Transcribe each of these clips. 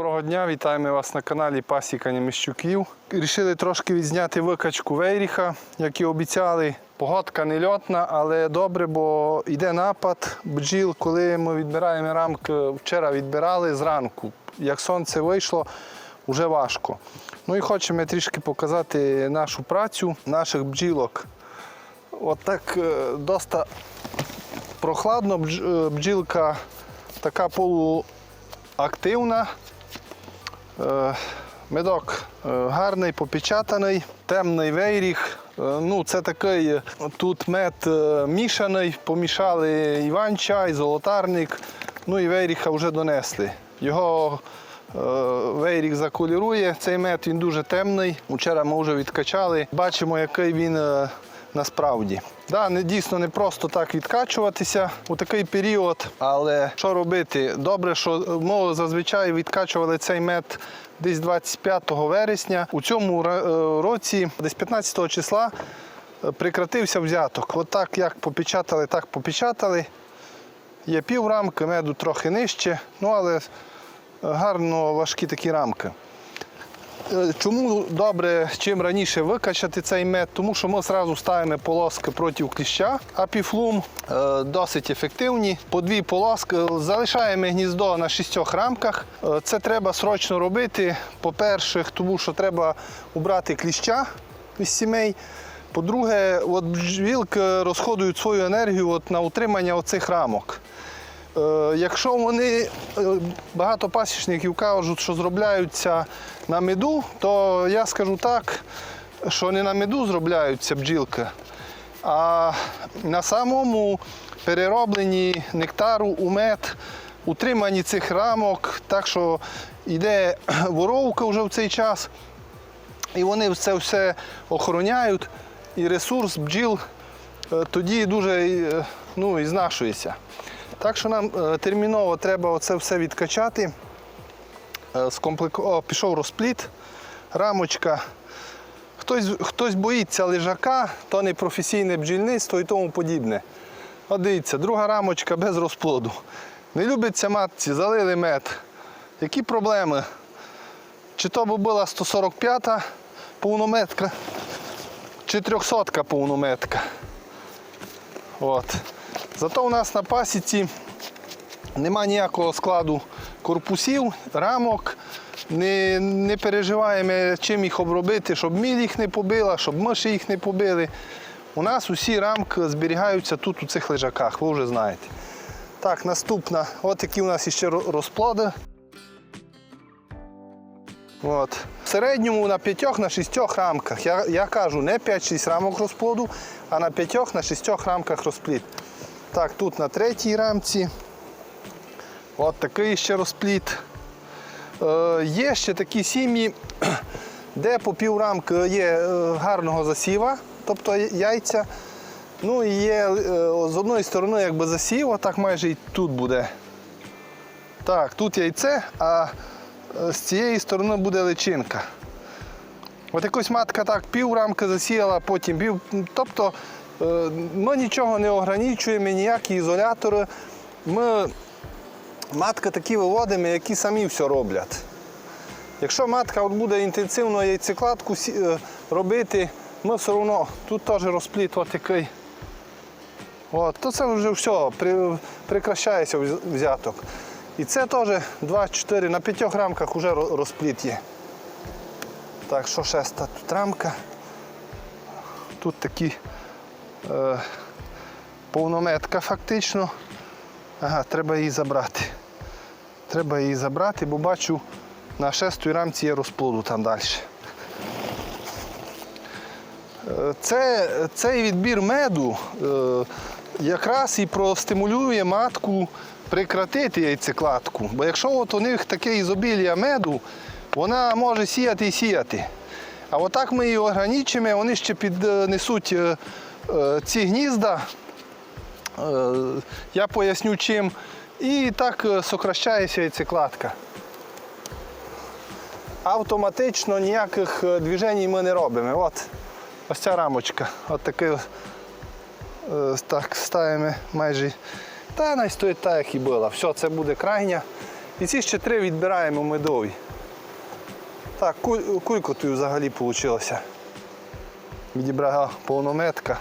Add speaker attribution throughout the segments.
Speaker 1: Доброго дня, вітаємо вас на каналі Пасіка Неміщуків. Рішили трошки відзняти викачку Вейріха, як і обіцяли. Погодка не льотна, але добре, бо йде напад бджіл. Коли ми відбираємо рамки, вчора відбирали зранку. Як сонце вийшло, вже важко. Ну і хочемо трішки показати нашу працю наших бджілок. От так е, доста прохладно, е, бджілка така полуактивна. Е, Медок е, гарний, попечатаний, темний вейріг. Е, Ну, це такий е, тут мед е, мішаний, помішали іван-чай, золотарник. Ну і вейріха вже донесли. Його е, вейріг заколірує. Цей мед він дуже темний. Вчора ми вже відкачали. Бачимо, який він е, насправді. Да, не дійсно не просто так відкачуватися у такий період, але що робити? Добре, що ми зазвичай відкачували цей мед десь 25 вересня. У цьому е, році, десь 15 числа, е, прекратився взяток. От так як попечатали, так попечатали. Є пів рамки, меду трохи нижче, ну але гарно важкі такі рамки. Е, Чому добре чим раніше викачати цей мед? Тому що ми одразу ставимо полоски проти кліща, а піфлум е, досить ефективні. По дві полоски залишаємо гніздо на шістьох рамках. Е, Це треба срочно робити. По-перше, тому що треба убрати кліща із сімей. По-друге, от бджілки розходують свою енергію от на утримання оцих рамок. Е, Якщо вони е, багато пасічників кажуть, що зробляються на меду, то я скажу так, що не на меду зробляються бджілки, а на самому переробленні нектару у мед, утриманні цих рамок, так що йде воровка вже в цей час, і вони це все охороняють, і ресурс бджіл е, тоді дуже ну, і знашується. Так що нам е, терміново треба оце все відкачати. Е, О, пішов розпліт, рамочка. Хтось, хтось боїться лежака, то не професійне бджільництво і тому подібне. От дивіться, друга рамочка без розплоду. Не любиться матці, залили мед. Які проблеми? Чи то би була 145-та повнометка, чи 300-ка повнометка. От. Зато у нас на пасіці нема ніякого складу корпусів, рамок. Не, не переживаємо, чим їх обробити, щоб міль їх не побила, щоб миші їх не побили. У нас усі рамки зберігаються тут у цих лежаках, ви вже знаєте. Так, наступна. От такі у нас ще розплоди. От. В середньому на п'ятьох на шістьох рамках. Я, я кажу, не 5-6 рамок розплоду, а на п'ятьох на шістьох рамках розплід. Так, тут на третій рамці. От такий ще розпліт. Е, є ще такі сім'ї, де по пів рамки є е, гарного засіва, тобто яйця. Ну і є е, з одної сторони якби засів, так майже і тут буде. Так, тут яйце, а е, з цієї сторони буде личинка. От якось матка так пів рамки засіяла, потім пів. Тобто ми нічого не ограничуємо, ніякі ізолятори. Ми матка такі виводимо, які самі все роблять. Якщо матка от буде інтенсивно яйцекладку е, робити, ми все одно тут теж розпліт от такий. От, то це вже все, при, прикращається взяток. І це теж 2-4 на п'ятьох рамках вже розпліт є. Так, що шеста тут рамка. Тут такі е, повнометка фактично. Ага, треба її забрати. Треба її забрати, бо бачу на шестій рамці є розплоду там далі. Е, Це, цей відбір меду е, якраз і простимулює матку прекратити яйцекладку. Бо якщо от у них таке ізобілля меду, вона може сіяти і сіяти. А отак ми її ограничимо, вони ще піднесуть е, ці гнізда. Е, Я поясню чим. І так е, сокращається яйцекладка. Автоматично ніяких е, движень ми не робимо. От ось ця рамочка. От такий, е, так ставимо майже. Та най стоїть так, як і була. Все, це буде крайня. І ці ще три відбираємо медові. Так, куль- взагалі вийшло. Відібрала повнометка.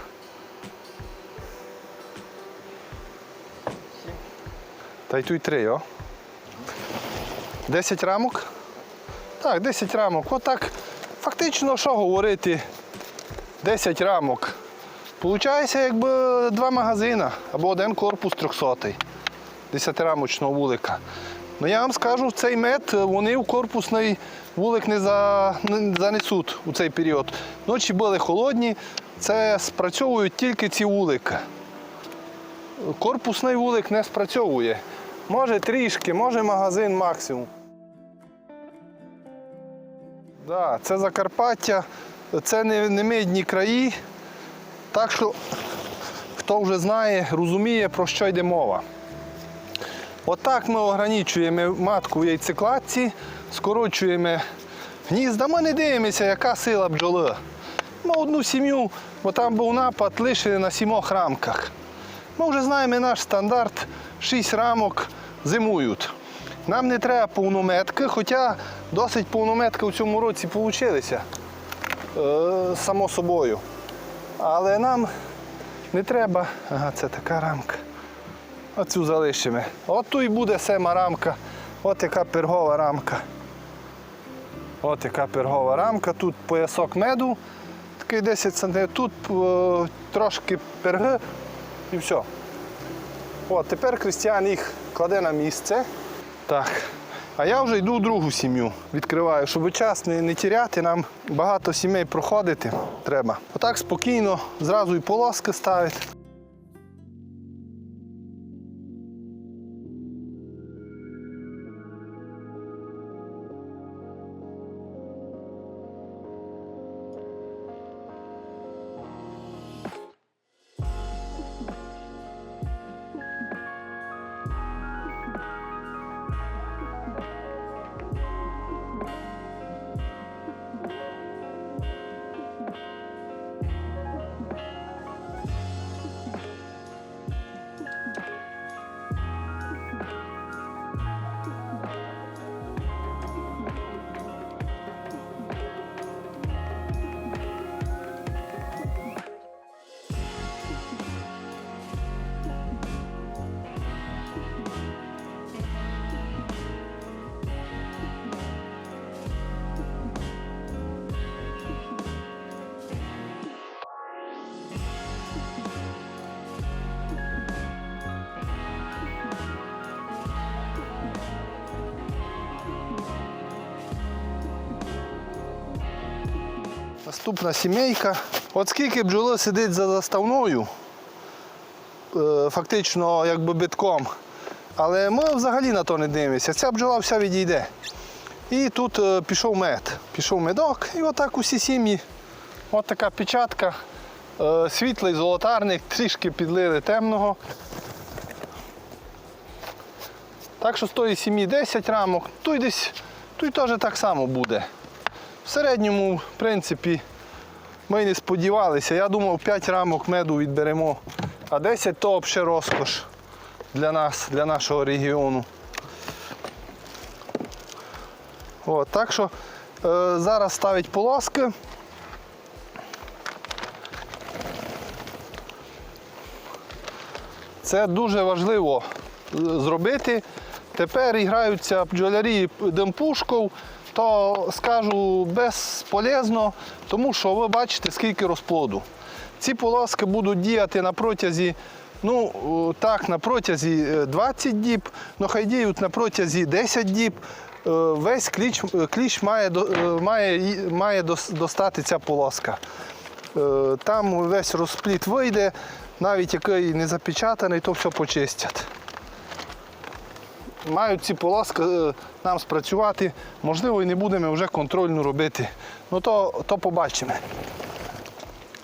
Speaker 1: Та й тут три, о. 10 рамок? Так, 10 рамок. Отак. Фактично, що говорити? 10 рамок. Получається, якби два магазини або один корпус 300 10-рамочного вулика. Ну я вам скажу, в цей мед вони в корпусний вулик не, за, не занесуть у цей період. Ночі були холодні, це спрацьовують тільки ці вулики. Корпусний вулик не спрацьовує. Може трішки, може магазин максимум. Да, це Закарпаття, це не, не мидні краї. Так що, хто вже знає, розуміє, про що йде мова. Отак ми ограничуємо матку в яйцекладці, скорочуємо гнізда. Ми не дивимося, яка сила бджоли. Ми одну сім'ю, бо там був напад, лишили на сімох рамках. Ми вже знаємо наш стандарт, 6 рамок зимують. Нам не треба повнометки, хоча досить повнометки в цьому році вийшлися, е, само собою. Але нам не треба. Ага, це така рамка. Оцю залишимо. От тут і буде сема рамка. От яка пергова рамка. От яка пергова рамка. Тут поясок меду, такий 10 см, тут е, трошки перги і все. От, тепер Крістіан їх кладе на місце. Так. А я вже йду в другу сім'ю. Відкриваю, щоб час не, не тіряти, нам багато сімей проходити треба. Отак спокійно, зразу і полоски ставити. Наступна сімейка. От скільки бджоли сидить за заставною, е, фактично якби битком. Але ми взагалі на то не дивимося. Ця бджола вся відійде. І тут е, пішов мед. Пішов медок, і отак усі сім'ї. От така печатка. Е, Світлий золотарник, трішки підлили темного. Так що з тої сім'ї 10 рамок, тут десь тут теж так само буде. В середньому, в принципі, ми не сподівалися. Я думав, 5 рамок меду відберемо, а 10 то взагалі розкош для нас, для нашого регіону. От, так що е, зараз ставить полоски. Це дуже важливо е, зробити. Тепер граються бджолярі демпушков, то скажу безполезно, тому що ви бачите, скільки розплоду. Ці полоски будуть діяти на протязі, ну е, так, на протязі е, 20 діб, але хай діють на протязі 10 діб. Е, Весь кліч, кліч має, е, має, має достати ця полоска. Е, Там весь розпліт вийде, навіть який не запечатаний, то все почистять. Мають ці полоски е, нам спрацювати, можливо, і не будемо вже контрольну робити. Ну то, то побачимо.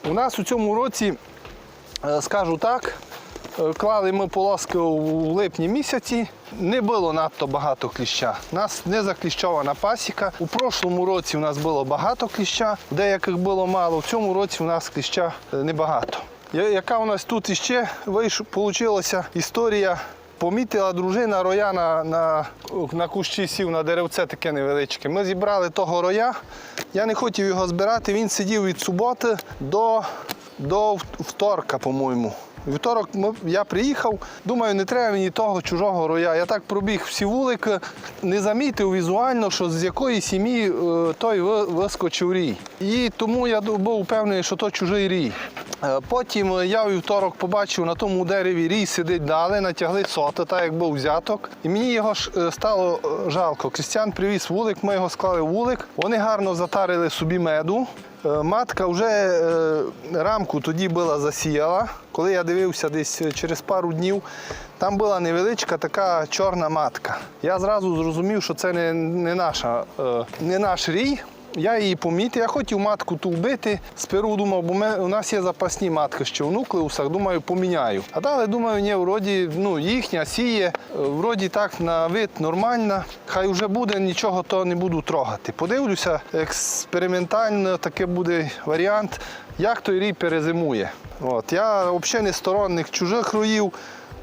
Speaker 1: У нас у цьому році, е, скажу так, е, клали ми полоски у липні місяці. Не було надто багато кліща. У нас не закліщована пасіка. У прошлому році у нас було багато кліща, деяких було мало. В цьому році у нас кліща небагато. Яка у нас тут іще вийшла історія помітила дружина роя на, на, на кущі сів на деревце таке невеличке. Ми зібрали того роя. Я не хотів його збирати, він сидів від суботи до, до вторка, по-моєму. Вівторок я приїхав, думаю, не треба мені того чужого роя. Я так пробіг всі вулики, не замітив візуально, що з якої сім'ї е, той вискочив рій. І тому я був впевнений, що то чужий рій. Е, Потім е, я у вівторок побачив на тому дереві рій сидить далі, натягли соти, так як був взяток. І мені його стало жалко. Крістіан привіз вулик, ми його склали в вулик. Вони гарно затарили собі меду. Матка вже рамку тоді була засіяла. Коли я дивився десь через пару днів, там була невеличка така чорна матка. Я зразу зрозумів, що це не, не, наша, е, не наш рій. Я її помітив, я хотів матку ту вбити. Сперу думав, бо ми, у нас є запасні матки ще в нуклеусах, думаю, поміняю. А далі думаю, ні, вроді ну, їхня сіє, вроді так на вид нормальна. Хай вже буде, нічого то не буду трогати. Подивлюся, експериментально такий буде варіант, як той рій перезимує. От. Я взагалі не сторонник чужих роїв,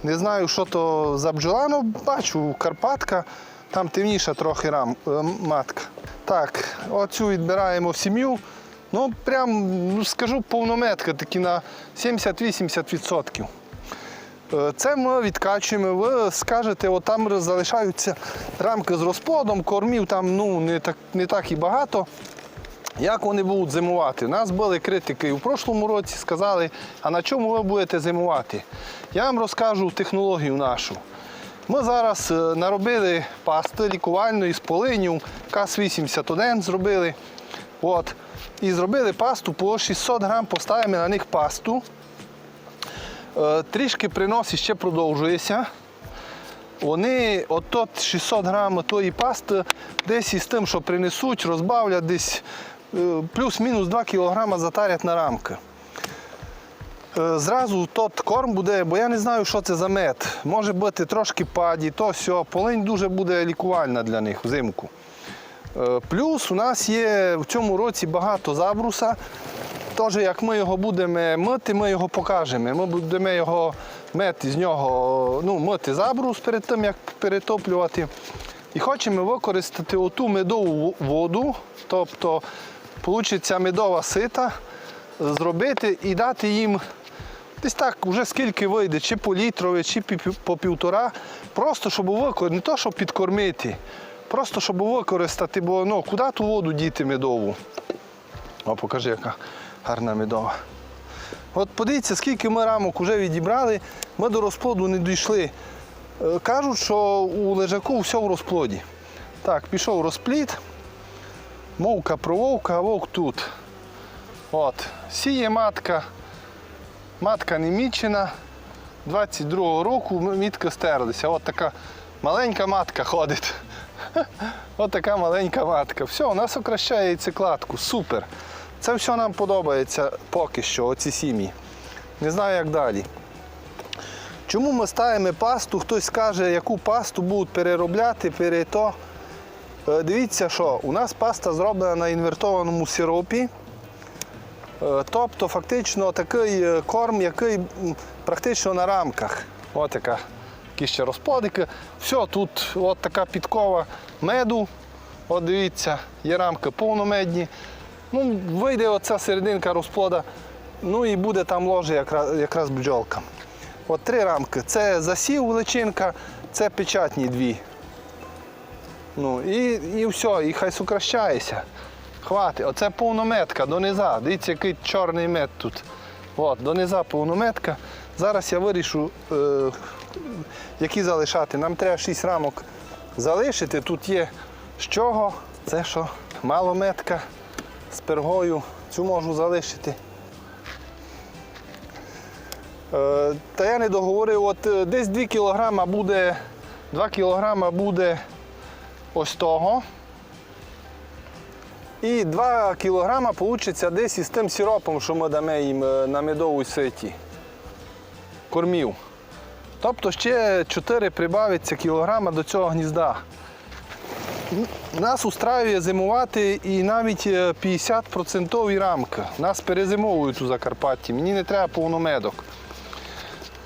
Speaker 1: не знаю, що то за бджола, ну бачу, Карпатка, там темніша трохи рам, е, матка. Так, оцю відбираємо сім'ю. Ну, прям, ну, скажу, повнометка, такі на 70-80%. Е, Це ми відкачуємо. Ви скажете, от там залишаються рамки з розплодом, кормів там ну, не, так, не так і багато. Як вони будуть зимувати? У нас були критики в прошлому році сказали, а на чому ви будете зимувати? Я вам розкажу технологію нашу. Ми зараз е, наробили пасти лікувальної з полиню, КАС-81 зробили. От. І зробили пасту по 600 грам, поставимо на них пасту. Е, Трішки принос ще продовжується. Вони от 600 грам тої пасти десь із тим, що принесуть, розбавлять десь е, плюс-мінус 2 кг затарять на рамки. Е, Зразу тот корм буде, бо я не знаю, що це за мед. Може бути трошки паді, то сьо. Полинь дуже буде лікувальна для них взимку. Е, Плюс у нас є в цьому році багато забруса. Тож, як ми його будемо мити, ми його покажемо. Ми будемо його мити з нього, ну, мити забрус перед тим, як перетоплювати. І хочемо використати оту медову воду, тобто вийде медова сита, зробити і дати їм десь так, вже скільки вийде, чи по літрові, чи по півтора. Просто щоб використати, не то, щоб підкормити, просто щоб використати, бо ну, куди ту воду діти медову? О, покажи, яка гарна медова. От подивіться, скільки ми рамок вже відібрали, ми до розплоду не дійшли. Е, Кажуть, що у лежаку все в розплоді. Так, пішов розплід. Мовка про вовка, а вовк тут. От. Сіє матка. Матка не мічена. 22-го року мітки стерлися. От така маленька матка ходить. От така маленька матка. Все, у нас окращає яйцекладку. Супер. Це все нам подобається поки що, оці сім'ї. Не знаю, як далі. Чому ми ставимо пасту? Хтось скаже, яку пасту будуть переробляти, перето. Е, Дивіться, що у нас паста зроблена на інвертованому сиропі. Е, Тобто, фактично такий е, корм, який практично на рамках. От яка, ще розплодики. Все, тут от така підкова меду. От дивіться, є рамки повномедні. Ну, вийде оця серединка розплода, ну і буде там ложе якраз, якраз бджолка. От три рамки. Це засів личинка, це печатні дві. Ну і, і все, і хай сокращається. Хватить. Оце повнометка дониза. Дивіться, який чорний мед тут. От, дониза повнометка. Зараз я вирішу, е, які залишати. Нам треба 6 рамок залишити. Тут є з чого. Це що? Малометка з пергою. Цю можу залишити. Е, Та я не договорив, от е, десь 2 кілограма буде, 2 кілограма буде ось того. І 2 кілограма вийде десь із тим сиропом, що ми дамо їм е, на медовій ситі. Кормів. Тобто ще 4 прибавиться кілограма до цього гнізда. Нас устраює зимувати і навіть е, 50% рамки. Нас перезимовують у Закарпатті. Мені не треба повномедок.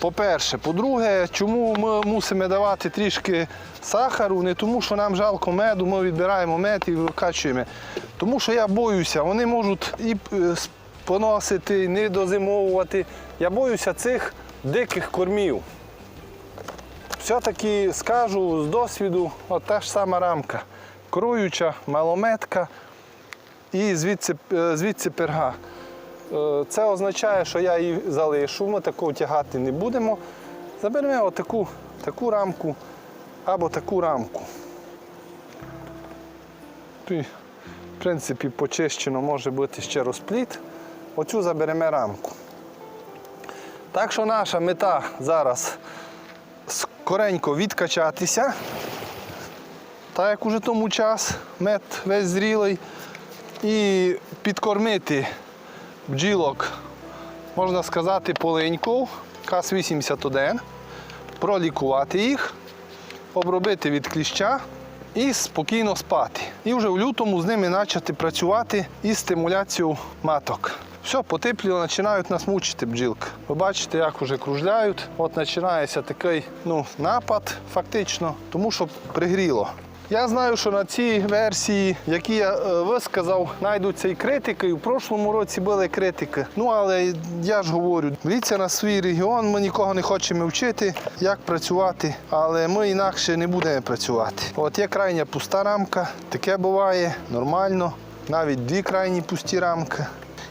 Speaker 1: По-перше, по-друге, чому ми мусимо давати трішки сахару? Не тому, що нам жалко меду, ми відбираємо мед і викачуємо. Тому що я боюся, вони можуть і е, поносити, не дозимовувати. Я боюся цих диких кормів. Все-таки скажу з досвіду, от та ж сама рамка. Круюча, малометка і звідси, е, звідси перга. Е, Це означає, що я її залишу, ми такого тягати не будемо. Заберемо отаку таку рамку або таку рамку. Тут, в принципі, почищено може бути ще розпліт. Оцю заберемо рамку. Так що наша мета зараз скоренько відкачатися. Так як уже тому час мед весь зрілий. І підкормити бджілок, можна сказати, полиньку КАС-81, пролікувати їх, обробити від кліща і спокійно спати. І вже в лютому з ними почати працювати із стимуляцією маток. Все, потепліло, починають нас мучити бджілки. Ви бачите, як вже кружляють. От починається такий ну, напад, фактично, тому що пригріло. Я знаю, що на цій версії, які я е, висказав, знайдуться і критики. І в прошлому році були критики. Ну але я ж говорю, дивіться на свій регіон. Ми нікого не хочемо вчити, як працювати, але ми інакше не будемо працювати. От є крайня пуста рамка, таке буває нормально, навіть дві крайні пусті рамки.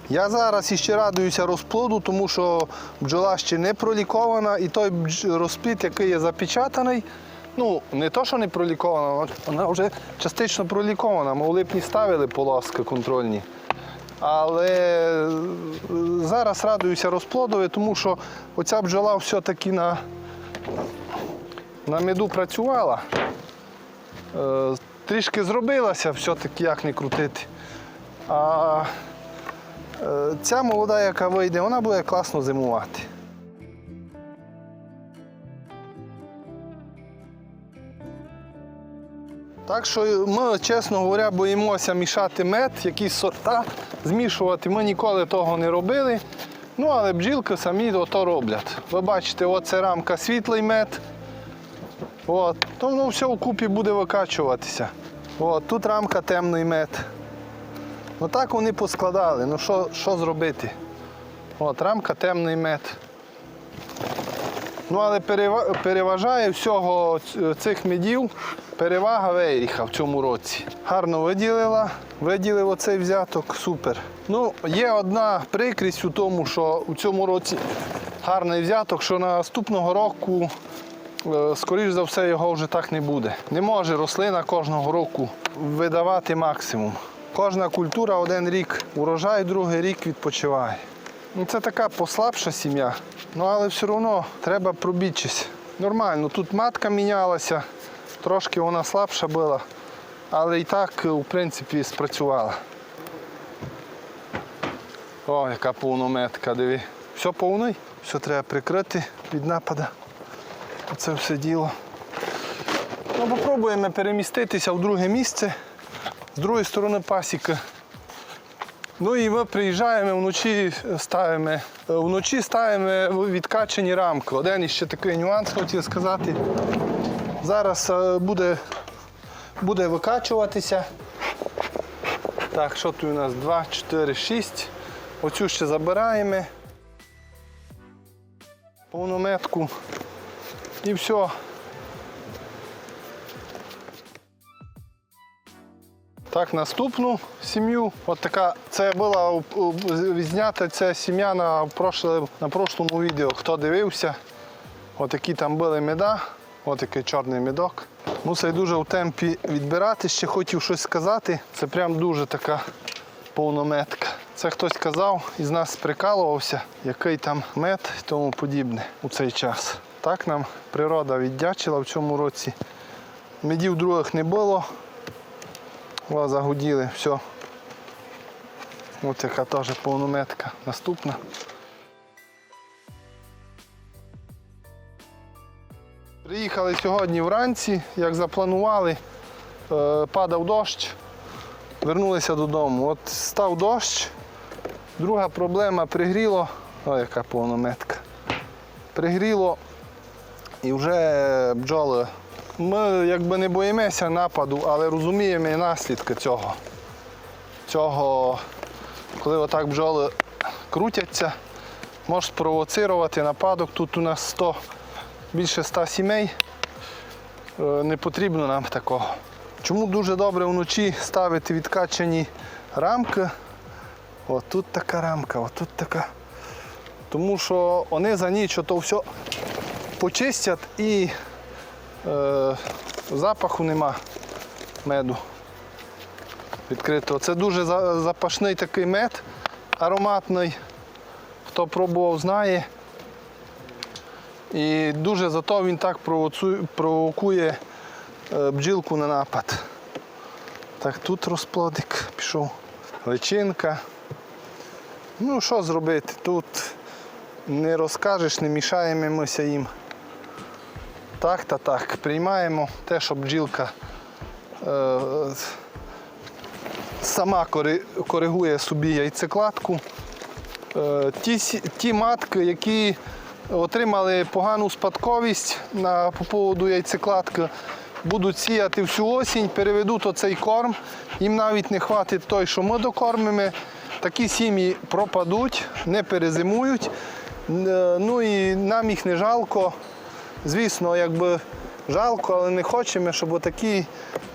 Speaker 1: Я зараз іще радуюся розплоду, тому що бджола ще не пролікована, і той розплід, який є запечатаний, ну не то, що не пролікована, вона вже частично пролікована. Ми у липні ставили полоски контрольні. Але е, зараз радуюся розплодові, тому що оця бджола все-таки на, на меду працювала. Е, Трішки зробилася, все-таки як не крутити. А Е, Ця молода, яка вийде, вона буде класно зимувати. Так що ми, чесно говоря, боїмося мішати мед, якісь сорта змішувати. Ми ніколи того не робили. Ну, але бджілки самі ото роблять. Ви бачите, оце рамка світлий мед. От. То воно все вкупі буде викачуватися. От. Тут рамка темний мед. Ну так вони поскладали. Ну що, що зробити? От, рамка темний мед. Ну, але перева- переважає всього цих медів перевага Вейріха в цьому році. Гарно виділила, виділив оцей взяток, супер. Ну, є одна прикрість у тому, що у цьому році гарний взяток, що наступного року, е, скоріш за все, його вже так не буде. Не може рослина кожного року видавати максимум. Кожна культура один рік урожай, другий рік відпочиває. Ну, це така послабша сім'я, ну але все одно треба пробічись. Нормально, тут матка мінялася, трошки вона слабша була, але і так, в принципі, спрацювала. О, яка повнометка, диви. Все повний, все треба прикрити від нападу. Оце все діло. Ну, попробуємо переміститися в друге місце з другої сторони пасіки. Ну і ми приїжджаємо вночі, ставимо, вночі ставимо відкачені рамки. Один іще такий нюанс хотів сказати. Зараз е, буде, буде викачуватися. Так, що тут у нас 2, 4, 6. Оцю ще забираємо. Повну метку. І все. Так, наступну сім'ю. От така, це була у- у- ця сім'я на, прошле, на прошлому відео. Хто дивився, отакі там були меда, отакий чорний медок. Мусить дуже в темпі відбирати. Ще хотів щось сказати. Це прям дуже така повнометка. Це хтось казав із нас прикалувався, який там мед і тому подібне у цей час. Так нам природа віддячила в цьому році. Медів других не було. О, загуділи, все. Ось яка теж повнометка. Наступна. Приїхали сьогодні вранці, як запланували, е, падав дощ, вернулися додому. От став дощ, друга проблема пригріло. О, яка повнометка. пригріло і вже бджоли. Ми якби не боїмося нападу, але розуміємо і наслідки цього. Цього, коли отак бджоли крутяться, може спровоцирувати нападок. Тут у нас 100, більше 100 сімей. Е, Не потрібно нам такого. Чому дуже добре вночі ставити відкачані рамки? От тут така рамка, тут така. Тому що вони за ніч то все почистять і е, запаху нема меду відкритого. Це дуже запашний такий мед ароматний. Хто пробував, знає. І дуже зато він так провокує е, бджілку на напад. Так, тут розплодик пішов, личинка. Ну, що зробити? Тут не розкажеш, не мішаємося їм. Так та так. Приймаємо те, що бджілка е, сама коригує собі яйцекладку. Е, ті, ті матки, які отримали погану спадковість на, по поводу яйцекладки, будуть сіяти всю осінь, переведуть оцей корм. Їм навіть не хватить той, що ми докормимо. Такі сім'ї пропадуть, не перезимують. Е, Ну і нам їх не жалко. Звісно, якби жалко, але не хочемо, щоб отакі,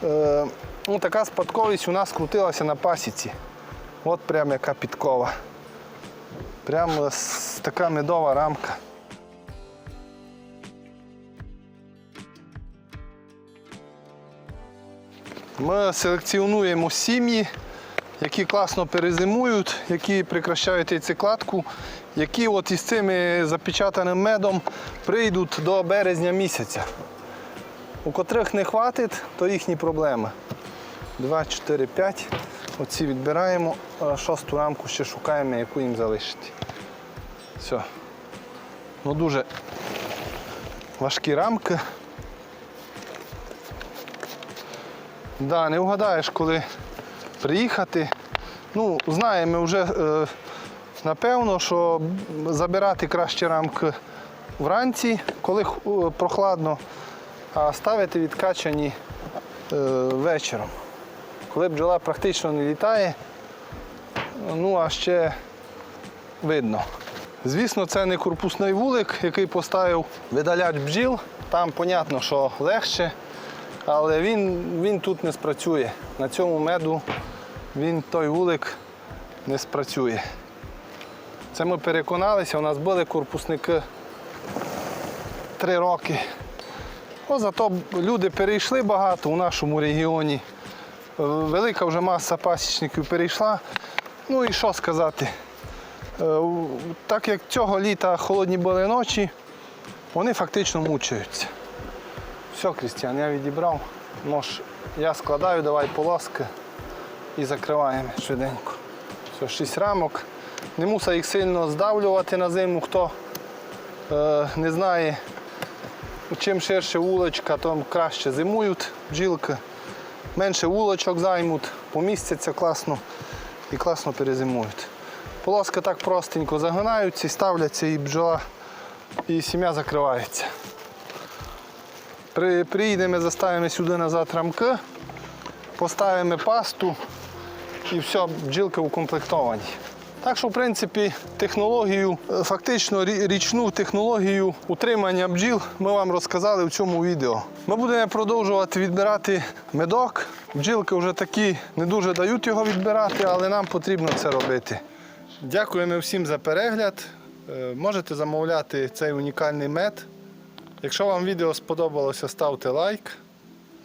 Speaker 1: е, ну, така спадковість у нас крутилася на пасіці. От прям яка підкова. Прямо така медова рамка. Ми селекціонуємо сім'ї, які класно перезимують, які прикращають яйцекладку, які от із цими запечатаним медом прийдуть до березня місяця. У котрих не хватить, то їхні проблеми. 2, 4, 5. Оці відбираємо, шосту рамку ще шукаємо, яку їм залишити. Все. Ну дуже важкі рамки. Да, не вгадаєш, коли приїхати. Ну, знаємо вже е, напевно, що забирати краще рамки вранці, коли е, прохладно, а ставити відкачані е, вечором. Коли бджола практично не літає, ну а ще видно. Звісно, це не корпусний вулик, який поставив видаляч бджіл. Там, понятно, що легше, але він, він тут не спрацює. На цьому меду він той вулик не спрацює. Це ми переконалися, у нас були корпусники три роки. О, зато люди перейшли багато у нашому регіоні. Е, Велика вже маса пасічників перейшла. Ну і що сказати? Е, Так як цього літа холодні були ночі, вони фактично мучаються. Все, Крістіан, я відібрав. Нож я складаю, давай полоски і закриваємо швиденько. Все, шість рамок. Не мусить їх сильно здавлювати на зиму, хто е, не знає, чим ширше вуличка, то краще зимують бджілки. Менше вулочок займуть, помістяться класно і класно перезимують. Полоски так простенько загинаються ставляться, і бджола, і сім'я закривається. При, приїдемо, заставимо сюди назад рамки, поставимо пасту і все, бджілки укомплектовані. Так що, в принципі, технологію, е, фактично річну технологію утримання бджіл ми вам розказали в цьому відео. Ми будемо продовжувати відбирати медок. Бджілки вже такі не дуже дають його відбирати, але нам потрібно це робити. Дякуємо всім за перегляд. Е, Можете замовляти цей унікальний мед. Якщо вам відео сподобалося, ставте лайк,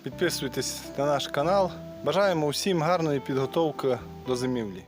Speaker 1: підписуйтесь на наш канал. Бажаємо всім гарної підготовки до зимівлі.